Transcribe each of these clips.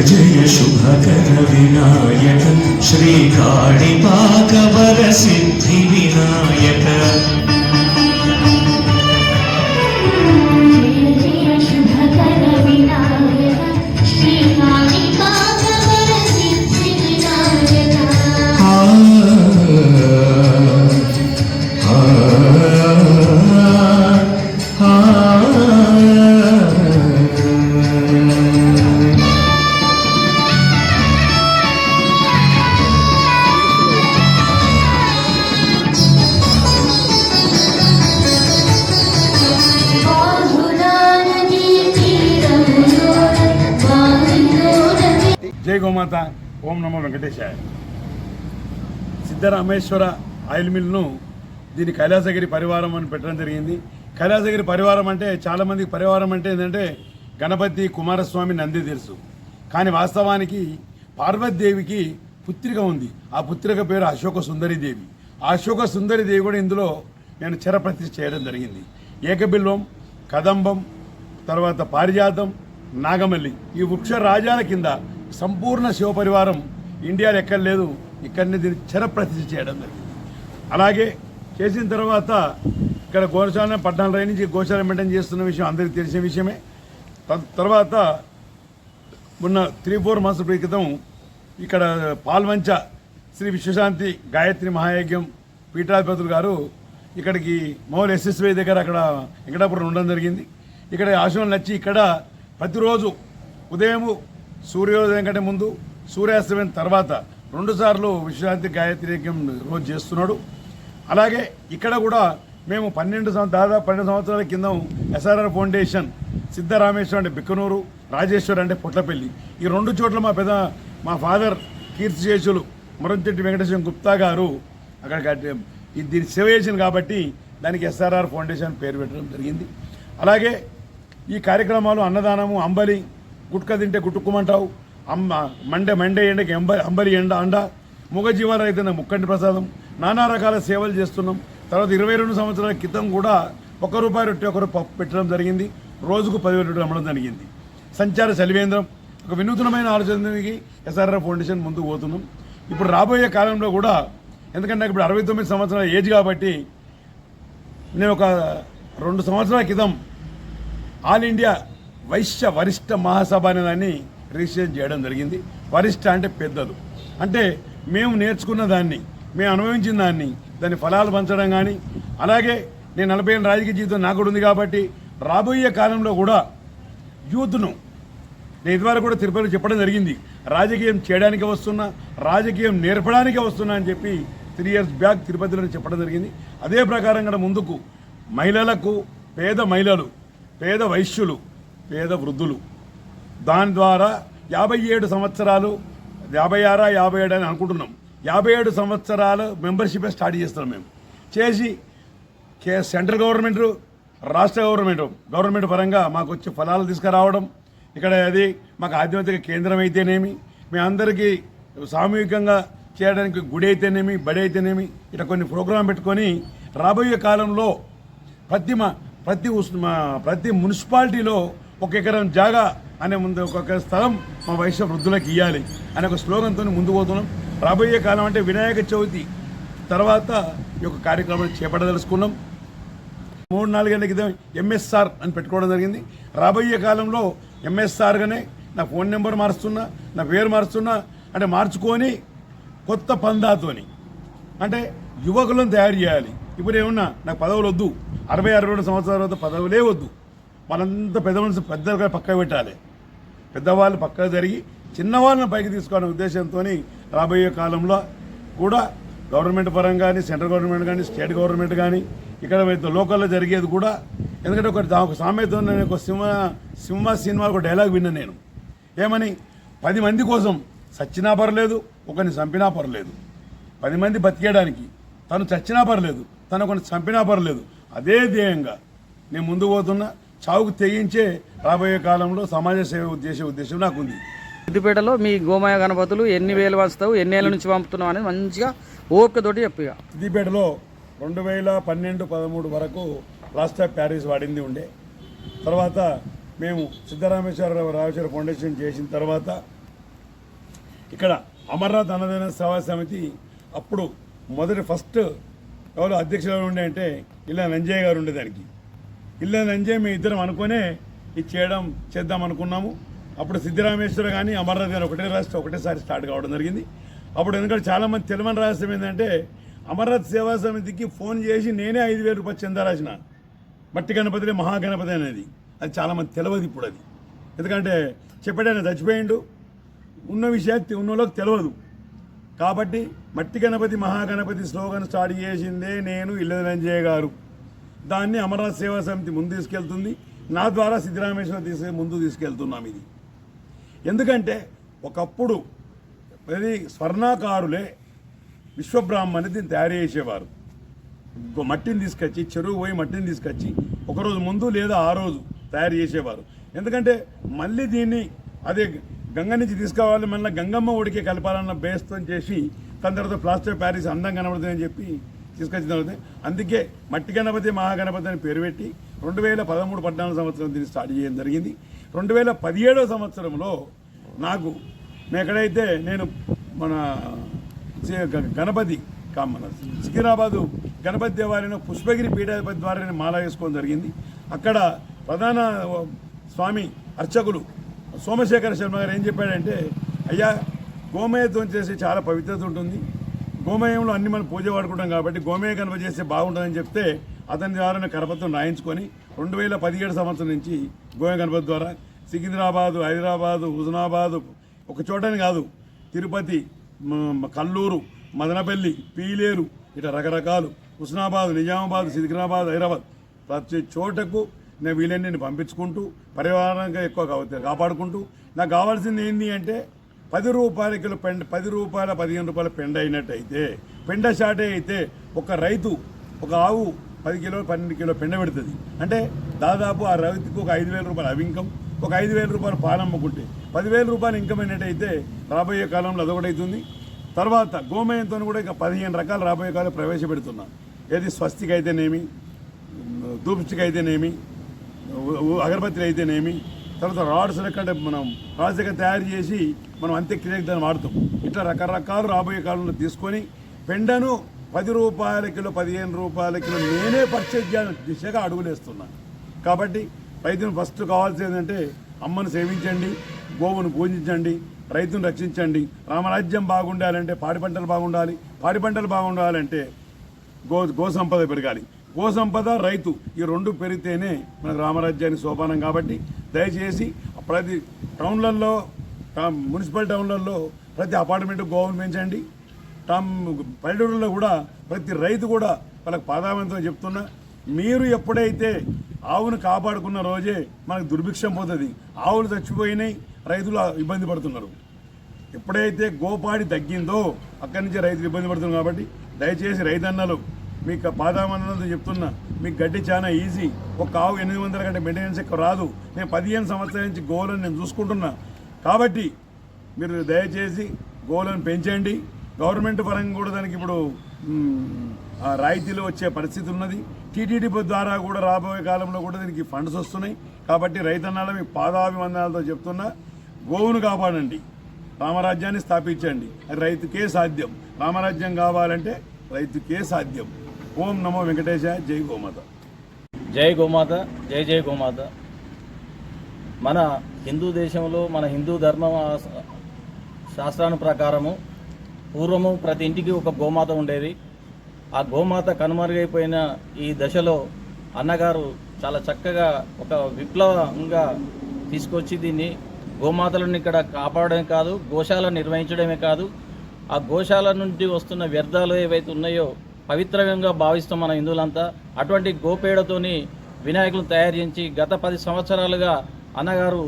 जय शुभकर विनायक श्री काड़ी पाक सिद्धि विनायक గోమాత ఓం నమో వెంకటేశాయ. సిద్ధరామేశ్వర ఆయిల్ మిల్ను దీని కైలాసగిరి పరివారం అని పెట్టడం జరిగింది. కైలాసగిరి పరివారం అంటే చాలామందికి పరివారం అంటే ఏంటంటే గణపతి కుమారస్వామి నంది తెలుసు. కానీ వాస్తవానికి పార్వతీదేవికి పుత్రిక ఉంది. ఆ పుత్రిక పేరు అశోక సుందరిదేవి ఆ అశోక సుందరిదేవి కూడా ఇందులో నేను చిరప్రతిష్ఠ చేయడం జరిగింది. ఏకబిల్వం కదంబం తర్వాత పారిజాతం నాగమల్లి ఈ వృక్ష రాజాల కింద సంపూర్ణ శివపరివారం ఇండియాలో ఎక్కడ లేదు ఇక్కడనే దీన్ని చిరప్రతిష్ఠ చేయడం జరిగింది. అలాగే చేసిన తర్వాత ఇక్కడ గోశాల పద్నాలుగు రోజుల నుంచి గోశాల మెయింటైన్ చేస్తున్న విషయం అందరికీ తెలిసిన విషయమే. తర్వాత మొన్న త్రీ ఫోర్ మంత్స్ క్రితం ఇక్కడ పాల్వంచ శ్రీ విశ్వశాంతి గాయత్రి మహాయజ్ఞం పీఠాధిపతులు గారు ఇక్కడికి మౌల్ ఎస్ఎస్వై దగ్గర అక్కడ వెంకటాపురం ఉండడం జరిగింది. ఇక్కడ ఆశ్రమం నచ్చి ఇక్కడ ప్రతిరోజు ఉదయం సూర్యోదయం కంటే ముందు సూర్యాస్తమయం తర్వాత రెండుసార్లు విశ్రాంతి గాయత్రి యజ్ఞం రోజు చేస్తున్నాడు. అలాగే ఇక్కడ కూడా మేము పన్నెండు దాదాపు పన్నెండు సంవత్సరాల కింద ఎస్ఆర్ఆర్ ఫౌండేషన్ సిద్ధరామేశ్వరం అంటే బిక్కనూరు రాజేశ్వర్ అంటే పుట్లపల్లి. ఈ రెండు చోట్ల మా పెద్ద మా ఫాదర్ కీర్తిశేషులు మురంచెట్టి వెంకటేశ్వర గుప్తా గారు అక్కడ దీన్ని సేవ చేసింది కాబట్టి దానికి ఎస్ఆర్ఆర్ ఫౌండేషన్ పేరు పెట్టడం జరిగింది. అలాగే ఈ కార్యక్రమాలు అన్నదానము అంబలి గుట్క తింటే గుట్టుకుమంటావు? అమ్మ మండే మండే ఎండకి ఎంబ అంబలి ఎండ అండ? మూగజీవాలు అయితే ముక్కంటి ప్రసాదం. నానా రకాల సేవలు చేస్తున్నాం. తర్వాత ఇరవై రెండు సంవత్సరాల క్రితం కూడా ఒక రూపాయి రొట్టె ఒకరు పప్పు పెట్టడం జరిగింది. రోజుకు పదివేల రొట్టెలు అమ్మడం జరిగింది. సంచార చలివేంద్రం ఒక వినూతనమైన ఆలోచనకి ఎస్ఆర్ఆర్ ఫౌండేషన్ ముందుకు పోతున్నాం. ఇప్పుడు రాబోయే కాలంలో కూడా ఎందుకంటే నాకు ఇప్పుడు అరవై తొమ్మిది సంవత్సరాల ఏజ్ కాబట్టి నేను ఒక రెండు సంవత్సరాల క్రితం ఆల్ ఇండియా వైశ్య వరిష్ట మహాసభ అనే దాన్ని రిజిస్ట్రేషన్ చేయడం జరిగింది. వరిష్ట అంటే పెద్దలు అంటే మేము నేర్చుకున్న దాన్ని మేము అనుభవించిన దాన్ని దాని ఫలాలు పంచడం కానీ అలాగే నేను నలభై ఏళ్ళ రాజకీయ జీవితం నాకు కూడా ఉంది కాబట్టి రాబోయే కాలంలో కూడా యూత్ను నేను ఇదివరకు కూడా తిరుపతిలో చెప్పడం జరిగింది. రాజకీయం చేయడానికి వస్తున్నా రాజకీయం నేర్పడానికి వస్తున్నా అని చెప్పి త్రీ ఇయర్స్ బ్యాక్ తిరుపతిలో చెప్పడం జరిగింది. అదే ప్రకారం కూడా ముందుకు మహిళలకు పేద మహిళలు పేద వైశ్యులు పేద వృద్ధులు. దాని ద్వారా యాభై ఏడు సంవత్సరాలు యాభై ఆరా యాభై ఏడు అని అనుకుంటున్నాం. యాభై ఏడు సంవత్సరాలు మెంబర్షిప్ స్టార్ట్ చేస్తున్నాం మేము. చేసి కే సెంట్రల్ గవర్నమెంట్ రాష్ట్ర గవర్నమెంట్ గవర్నమెంట్ పరంగా మాకు వచ్చే ఫలాలు తీసుకురావడం ఇక్కడ అది మాకు ఆధ్యాత్మిక కేంద్రం అయితేనేమి మీ అందరికీ సామూహికంగా చేయడానికి గుడి అయితేనేమి బడి అయితేనేమి ఇట్లా కొన్ని ప్రోగ్రాం పెట్టుకొని రాబోయే కాలంలో ప్రతి మా ప్రతి మా ప్రతి మున్సిపాలిటీలో ఒక ఎకరం జాగా అనే ముందు ఒక స్థలం మా వైశ్య వృద్ధులకు ఇవ్వాలి అనే ఒక స్లోగన్తో ముందుకు పోతున్నాం. రాబోయే కాలం అంటే వినాయక చవితి తర్వాత ఈ యొక్క కార్యక్రమాన్ని చేపట్టదలుచుకున్నాం. మూడు నాలుగేళ్ళ క్రితం ఎంఎస్ఆర్ అని పెట్టుకోవడం జరిగింది. రాబోయే కాలంలో ఎంఎస్ఆర్గానే నా ఫోన్ నెంబర్ మారుస్తున్నా నా పేరు మారుస్తున్నా అంటే మార్చుకొని కొత్త పందాతోని అంటే యువకులను తయారు చేయాలి. ఇప్పుడు ఏమన్నా నాకు పదవులు వద్దు అరవై అరవై రెండు సంవత్సరాల తర్వాత పదవులే వద్దు. మనంతా పెద్ద మనిషి కూడా పక్కకు పెట్టాలి. పెద్దవాళ్ళు పక్కకు జరిగి చిన్నవాళ్ళని పైకి తీసుకోవాలనే ఉద్దేశంతో రాబోయే కాలంలో కూడా గవర్నమెంట్ పరంగా కానీ సెంట్రల్ గవర్నమెంట్ కానీ స్టేట్ గవర్నమెంట్ కానీ ఇక్కడ అయితే లోకల్లో జరిగేది కూడా ఎందుకంటే ఒక దా- ఒక సామెత ఉన్న ఒక సింహ సింహ సినిమా ఒక డైలాగ్ విన్నాను నేను. ఏమని? పది మంది కోసం చచ్చినా పర్లేదు ఒకరిని చంపినా పర్లేదు. పది మంది బతికేయడానికి తను చచ్చినా పర్లేదు తను ఒకరిని చంపినా పర్లేదు. అదే ధ్యేయంగా నేను ముందు పోతున్నా. చావుకు తెగించే రాబోయే కాలంలో సమాజ సేవ ఉద్దేశ ఉద్దేశం నాకుంది. సిద్దిపేటలో మీ గోమాయ గణపతులు ఎన్ని వేలు వస్తావు ఎన్ని ఏళ్ళ నుంచి పంపుతున్నావు అనేది మంచిగా ఓపికతోటి చెప్పు సిద్దిపేటలో రెండు వేల పన్నెండు పదమూడు వరకు ఆఫ్ ప్యారిస్ వాడింది ఉండే. తర్వాత మేము సిద్ధరామేశ్వర రామేశ్వర ఫౌండేషన్ చేసిన తర్వాత ఇక్కడ అమర్నాథ్ అన్నదాన సేవా సమితి అప్పుడు మొదటి ఫస్ట్ ఎవరు అధ్యక్షులు ఉండే అంటే ఇలా నంజయ్య గారు ఉండేదానికి ఇల్లేదని నంజయ్ మేము ఇద్దరం అనుకునే ఇది చేయడం చేద్దాం అనుకున్నాము. అప్పుడు సిద్ధరామేశ్వర కానీ అమర్నాథ్ గారు ఒకటే రాష్ట్రం ఒకటేసారి స్టార్ట్ కావడం జరిగింది. అప్పుడు ఎందుకంటే చాలామంది తెలియని రహస్యం ఏంటంటే అమర్నాథ్ సేవా సమితికి ఫోన్ చేసి నేనే ఐదు వేల రూపాయలు చెందా రాసిన. మట్టి గణపతి మహాగణపతి అనేది. అది చాలామంది తెలియదు ఇప్పుడు అది. ఎందుకంటే చెప్పాడైనా చచ్చిపోయిండు. ఉన్న విషయాన్ని ఉన్నలోకి తెలియదు. కాబట్టి మట్టి గణపతి మహాగణపతి స్లోగన్ స్టార్ట్ చేసిందే నేను ఇల్లదంజయ్య గారు. దాన్ని అమరనాథ్ సేవా సమితి ముందు తీసుకెళ్తుంది. నా ద్వారా సిద్ధరామేశ్వర తీసే ముందు తీసుకెళ్తున్నాం ఇది. ఎందుకంటే ఒకప్పుడు అది స్వర్ణాకారులే విశ్వబ్రాహ్మణి దీన్ని తయారు చేసేవారు. మట్టిని తీసుకొచ్చి చెరువు పోయి మట్టిని తీసుకొచ్చి ఒకరోజు ముందు లేదా ఆ రోజు తయారు చేసేవారు. ఎందుకంటే మళ్ళీ దీన్ని అదే గంగ నుంచి తీసుకోవాలి మళ్ళీ గంగమ్మ ఒడికి కలపాలన్న బేస్తో చేసి తన తర్వాత ప్లాస్టర్ ప్యారిస్ అందం కనబడుతుందని చెప్పి తీసుకొచ్చిన తర్వాత అందుకే మట్టి గణపతి మహాగణపతి అని పేరు పెట్టి రెండు వేల పదమూడు పద్నాలుగు సంవత్సరం దీన్ని స్టార్ట్ చేయడం జరిగింది. రెండు వేల పదిహేడో సంవత్సరంలో నాకు ఎక్కడైతే నేను మన గణపతి మన సికింద్రాబాదు గణపతి దేవాలయం పుష్పగిరి పీఠాధిపతి ద్వారా నేను మాల వేసుకోవడం జరిగింది. అక్కడ ప్రధాన స్వామి అర్చకులు సోమశేఖర శర్మ గారు ఏం చెప్పాడంటే అయ్యా గోమయత్వం చేసి చాలా పవిత్రత ఉంటుంది. గోమయంలో అన్ని మనం పూజ వాడుకుంటాం కాబట్టి గోమయ గణపతి చేస్తే బాగుంటుందని చెప్తే అతని ద్వారా కరపత్రం రాయించుకొని రెండు వేల పదిహేడు సంవత్సరం నుంచి గోమయ గణపతి ద్వారా సికింద్రాబాదు హైదరాబాదు హుజనాబాదు ఒక చోటని కాదు తిరుపతి కల్లూరు మదనపల్లి పీలేరు ఇట్లా రకరకాలు హుస్నాబాద్ నిజామాబాద్ సికింద్రాబాద్ హైదరాబాద్. ప్రతి చోటకు నేను వీలన్నీ పంపించుకుంటూ పరివారంగా ఎక్కువ కాపాడుకుంటూ నాకు కావాల్సింది ఏంటి అంటే పది రూపాయల కిలో పెండ పది రూపాయల పదిహేను రూపాయల పెండ అయినట్టయితే పెండ షార్టే అయితే ఒక రైతు ఒక ఆవు పది కిలో పన్నెండు కిలో పెండ పెడుతుంది. అంటే దాదాపు ఆ రైతుకు ఒక ఐదు వేల రూపాయల అవింకం ఒక ఐదు వేల రూపాయలు పాలమ్ముకుంటే పదివేల రూపాయలు ఇన్కమ్ అయినట్టయితే రాబోయే కాలంలో అదొకటవుతుంది తర్వాత గోమయంతో కూడా ఇక పదిహేను రకాల రాబోయే కాలం ప్రవేశపెడుతున్నాం. ఏది స్వస్తికి అయితేనేమి ధూప్స్టిక్ అయితేనేమి అగరబత్తి అయితేనేమి తర్వాత రాడ్స్ లెక్కంటే మనం రాడ్స్ లెక్క తయారు చేసి మనం అంత్యక్రియకు దాన్ని వాడతాం. ఇట్లా రకరకాలు రాబోయే కాలంలో తీసుకొని పెండను పది రూపాయల కిలో పదిహేను రూపాయల కిలో నేనే పర్చేజ్ చేయాలని దిశగా అడుగులేస్తున్నాను కాబట్టి రైతును ఫస్ట్ కావాల్సింది ఏంటంటే అమ్మను సేవించండి గోవును పూజించండి రైతును రక్షించండి. రామరాజ్యం బాగుండాలంటే పాడి పంటలు బాగుండాలి పాడి పంటలు బాగుండాలంటే గో గో సంపద పెరగాలి. గో సంపద రైతు ఈ రెండు పెరిగితేనే మన రామరాజ్యానికి సోపానం కాబట్టి దయచేసి ప్రతి టౌన్లలో మున్సిపల్ టౌన్లలో ప్రతి అపార్ట్మెంట్ గోవును పెంచండి. టమ్ పల్లెటూరులో కూడా ప్రతి రైతు కూడా వాళ్ళకి ప్రాధాన్యత చెప్తున్నా మీరు ఎప్పుడైతే ఆవును కాపాడుకున్న రోజే మనకు దుర్భిక్షం పోతుంది ఆవులు చచ్చిపోయినాయి రైతులు ఇబ్బంది పడుతున్నారు. ఎప్పుడైతే గోపాడి తగ్గిందో అక్కడి నుంచి రైతులు ఇబ్బంది పడుతున్నారు కాబట్టి దయచేసి రైతన్నలు మీకు పాదామన్నతో చెప్తున్నా. మీకు గడ్డి చాలా ఈజీ ఒక ఆవు ఎనిమిది వందల కంటే మెయింటెనెన్స్ ఎక్కువ రాదు. నేను పదిహేను సంవత్సరాల నుంచి గోలను నేను చూసుకుంటున్నా. కాబట్టి మీరు దయచేసి గోలను పెంచండి. గవర్నమెంట్ పరంగా కూడా దానికి ఇప్పుడు రాయితీలు వచ్చే పరిస్థితి ఉన్నది. టీటీడీ ద్వారా కూడా రాబోయే కాలంలో కూడా దీనికి ఫండ్స్ వస్తున్నాయి. కాబట్టి రైతన్నాల మీ పాదాభివందనాలతో చెప్తున్నా గోవును కాపాడండి. రామరాజ్యాన్ని స్థాపించండి. అది రైతుకే సాధ్యం. రామరాజ్యం కావాలంటే రైతుకే సాధ్యం. ఓం నమో వెంకటేశ జై గోమాత. జై గోమాత జై జై గోమాత. మన హిందూ దేశంలో మన హిందూ ధర్మ శాస్త్రాను ప్రకారము పూర్వము ప్రతి ఇంటికి ఒక గోమాత ఉండేది. ఆ గోమాత కనుమరుగైపోయిన ఈ దశలో అన్నగారు చాలా చక్కగా ఒక విప్లవంగా తీసుకొచ్చి దీన్ని గోమాతలను ఇక్కడ కాపాడమే కాదు గోశాల నిర్వహించడమే కాదు ఆ గోశాల నుండి వస్తున్న వ్యర్థాలు ఏవైతే ఉన్నాయో పవిత్రంగా భావిస్తాం మన హిందువులంతా అటువంటి గోపేడతోని వినాయకులను తయారు చేయించి గత పది సంవత్సరాలుగా అన్నగారు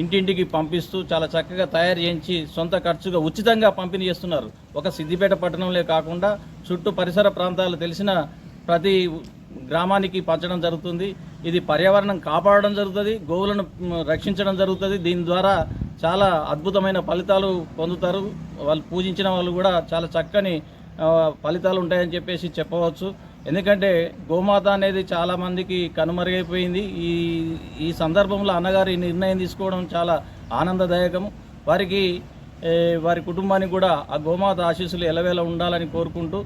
ఇంటింటికి పంపిస్తూ చాలా చక్కగా తయారు చేయించి సొంత ఖర్చుగా ఉచితంగా పంపిణీ చేస్తున్నారు. ఒక సిద్దిపేట పట్టణంలో కాకుండా చుట్టూ పరిసర ప్రాంతాలు తెలిసిన ప్రతి గ్రామానికి పంచడం జరుగుతుంది. ఇది పర్యావరణం కాపాడడం జరుగుతుంది. గోవులను రక్షించడం జరుగుతుంది. దీని ద్వారా చాలా అద్భుతమైన ఫలితాలు పొందుతారు. వాళ్ళు పూజించిన వాళ్ళు కూడా చాలా చక్కని ఫలితాలు ఉంటాయని చెప్పేసి చెప్పవచ్చు. ఎందుకంటే గోమాత అనేది చాలా మందికి కనుమరుగైపోయింది. ఈ ఈ సందర్భంలో అన్నగారు ఈ నిర్ణయం తీసుకోవడం చాలా ఆనందదాయకము వారికి వారి కుటుంబానికి కూడా ఆ గోమాత ఆశీస్సులు ఎలవేళ ఉండాలని కోరుకుంటూ